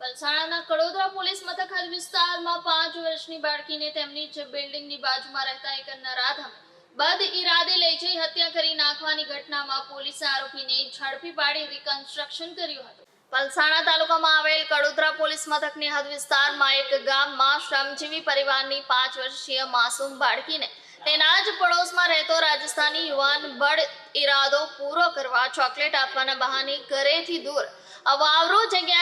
વલસાડના કડોદરા પોલીસ મથક હદ વિસ્તારમાં પાંચ વર્ષની બાળકીને તેમની જ બિલ્ડિંગની બાજુમાં રહેતા એક નરાધમ બદ ઈરાદે લઈ જઈ હત્યા કરી નાખવાની ઘટનામાં પોલીસે આરોપીને ઝડપી પાડી રિકન્સ્ટ્રક્શન કર્યું હતું. પલસાણા તાલુકામાં આવેલ કડોદરા પોલીસ મથકની હદ વિસ્તારમાં એક ગામમાં શ્રમજીવી પરિવારની પાંચ વર્ષીય માસૂમ બાળકીને તેના જ પડોશમાં રહેતો રાજસ્થાની યુવાન બળ ઈરાદો પૂરો કરવા ચોકલેટ આપવાના બહાને ઘરેથી દૂર અવાવરો જગ્યાએ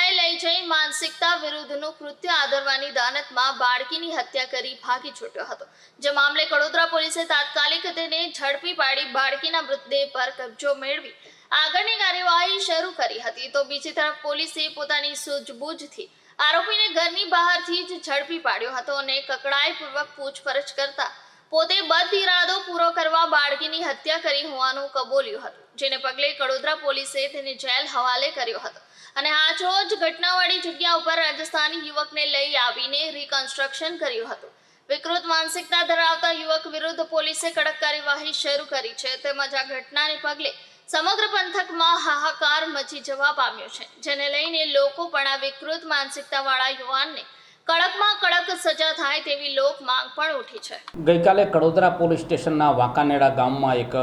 લઈ માનસિકતા વિરુદ્ધનું કૃત્ય આદરવાની દાનતમાં બાળકીની હત્યા કરી ભાગી છૂટ્યો હતો. જે મામલે કડોદરા પોલીસે તાત્કાલિક તેને ઝડપી પાડી બાળકીના મૃતદેહ પર કબજો મેળવી આગળની કાર્યવાહી શરૂ કરી હતી. તો બીજી તરફ પોલીસે પોતાની સૂઝબૂઝથી આરોપીને ઘરની બહારથી જ ઝડપી પાડ્યો હતો અને કકડાઈપૂર્વક પૂછપરછ કરતા પોતે બદ ઇરાદો પૂરો કરવા બાળકીની હત્યા કરી હોવાનું કબૂલ્યું હતું, જેને પગલે કડોદરા પોલીસે તેને જેલ હવાલે કર્યો હતો. અને આજ રોજ ઘટનાવાળી જગ્યા ઉપર રાજસ્થાની યુવકને લઈ આવીને રિકન્સ્ટ્રક્શન કર્યું હતું. વિકૃત માનસિકતા ધરાવતા યુવક વિરુદ્ધ પોલીસે કડક કાર્યવાહી શરૂ કરી છે, તેમજ આ ઘટનાને પગલે સમગ્ર પંથકમાં હાહાકાર મચી જવા પામ્યો છે, જેને લઈને લોકો પણ આ વિકૃત માનસિકતાવાળા યુવાનને કડકમાં કડક સજા થાય તેવી લોક માંગ પણ ઉઠી છે. ગઈકાલે કડોદરા પોલીસ સ્ટેશનના વાંકાનેડા ગામમાં એક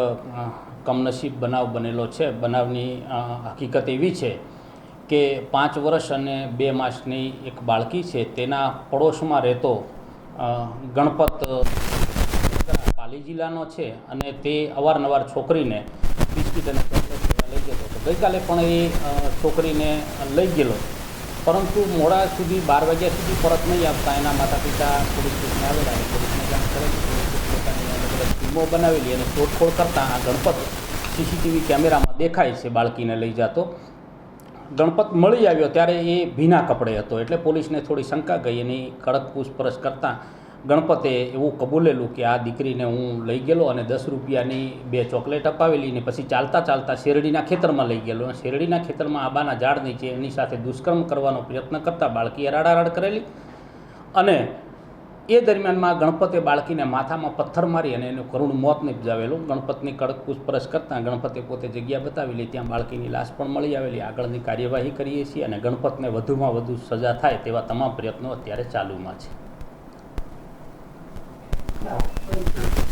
કમનસીબ બનાવ બનેલો છે. બનાવની હકીકત એવી છે કે પાંચ વર્ષ અને બે માસની એક બાળકી છે. તેના પડોશમાં રહેતો ગણપત પાલી જિલ્લાનો છે અને તે અવારનવાર છોકરીને બિસ્કીટ અને લઈ જતો હતો. ગઈકાલે પણ એ છોકરીને લઈ ગયેલો. પરંતુ મોડા સુધી બાર વાગ્યા સુધી પરત નહીં આવતા. એના માતા પિતા પોલીસ સ્ટેશને આવેલા અને પોલીસને જાણ કરેલી પોલીસ પોતાની ટીમો બનાવેલી અને શોધખોળ કરતાં આ ગણપત સીસીટીવી કેમેરામાં દેખાય છે બાળકીને લઈ જતો. ગણપત મળી આવ્યો ત્યારે એ ભીના કપડે હતો એટલે પોલીસને થોડી શંકા ગઈ એની કડક પૂછપરછ કરતાં ગણપતે એવું કબૂલેલું કે આ દીકરીને હું લઈ ગયેલો અને દસ રૂપિયાની બે ચોકલેટ અપાવેલી ને પછી ચાલતા ચાલતા શેરડીના ખેતરમાં લઈ ગયેલો. અને શેરડીના ખેતરમાં આંબાના ઝાડ નીચે એની સાથે દુષ્કર્મ કરવાનો પ્રયત્ન કરતાં બાળકીએ રાડારાડ કરેલી. અને એ દરમિયાનમાં ગણપતે બાળકીને માથામાં પથ્થર મારી અને એનું કરુણ મોત નિપજાવેલું. ગણપતની કડક પૂછપરછ કરતાં ગણપતે પોતે જગ્યા બતાવેલી ત્યાં બાળકીની લાશ પણ મળી આવેલી. આગળની કાર્યવાહી કરીએ છીએ અને ગણપતને વધુમાં વધુ સજા થાય તેવા તમામ પ્રયત્નો અત્યારે ચાલુમાં છે. No.